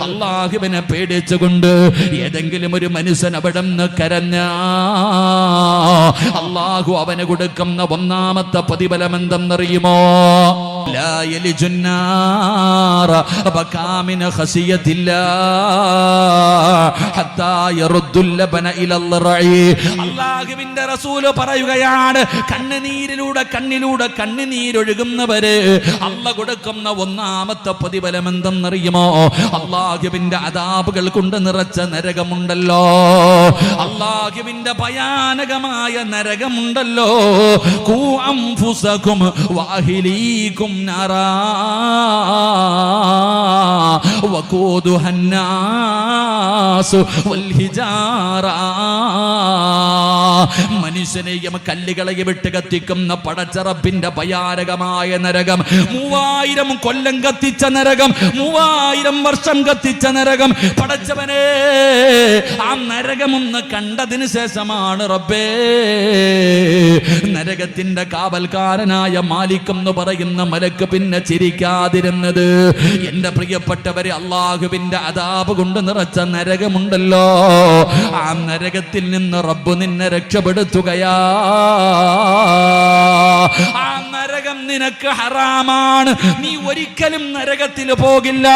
അള്ളാഹുവിനെ പേടിച്ചുകൊണ്ട് ഏതെങ്കിലും ഒരു മനുഷ്യൻ അവിടെ നിന്ന് കരഞ്ഞ അള്ളാഹു അവന് കൊടുക്കുന്ന ഒന്നാമത്തെ പ്രതിഫലം എന്തെന്നറിയുമോ? ലായലി ജുന്നാറ അള്ളാഹുവിന്റെ റസൂൽ പറയുകയാണ് കണ്ണുനീരിലൂടെ കണ്ണിലൂടെ കണ്ണുനീരൊഴുകുന്നവര് അള്ള കൊടുക്കുന്ന ഒന്നാമത്തെ പ്രതിഫലം എന്തെന്നറിയുമോ അള്ളാഹുവിന്റെ അതാപുകൾ കൊണ്ട് നിറച്ച നരകമുണ്ടല്ലോ. അള്ളാഹുവിന്റെ ഭയാനകമായ നരകമുണ്ടല്ലോ. കൂം വാഹിലീക്കും നാരാ നാറാ വഖൂദുഹ الناس والحجارة മനുഷ്യനെയും കല്ലുകളെയും വിട്ട് കത്തിക്കുന്ന പടച്ചറപ്പിന്റെ ഭയാനകമായ നരകം മൂവായിരം കൊല്ലം കത്തിച്ച നരകം മൂവായിരം വർഷം കത്തിച്ച നരകം പടച്ചവനെ ആ നരകമൊന്ന് കണ്ടതിന് ശേഷമാണ് റബ്ബേ നരകത്തിന്റെ കാവൽക്കാരനായ മാലിക് എന്ന് പറയുന്ന മലക്ക് പിന്നെ ചിരിക്കാതിരുന്നത്. എന്റെ പ്രിയപ്പെട്ടവരെ അള്ളാഹുവിന്റെ അതാപ് കൊണ്ട് നിറച്ച നരകമുണ്ടല്ലോ. ആ നരകത്തിൽ നിന്ന് റബ്ബ് നിന്നെ രക്ഷപ്പെടുത്തുകയാ. ആ നരകം നിനക്ക് ഹറാമാണ്. നീ ഒരിക്കലും നരകത്തിൽ പോകില്ല.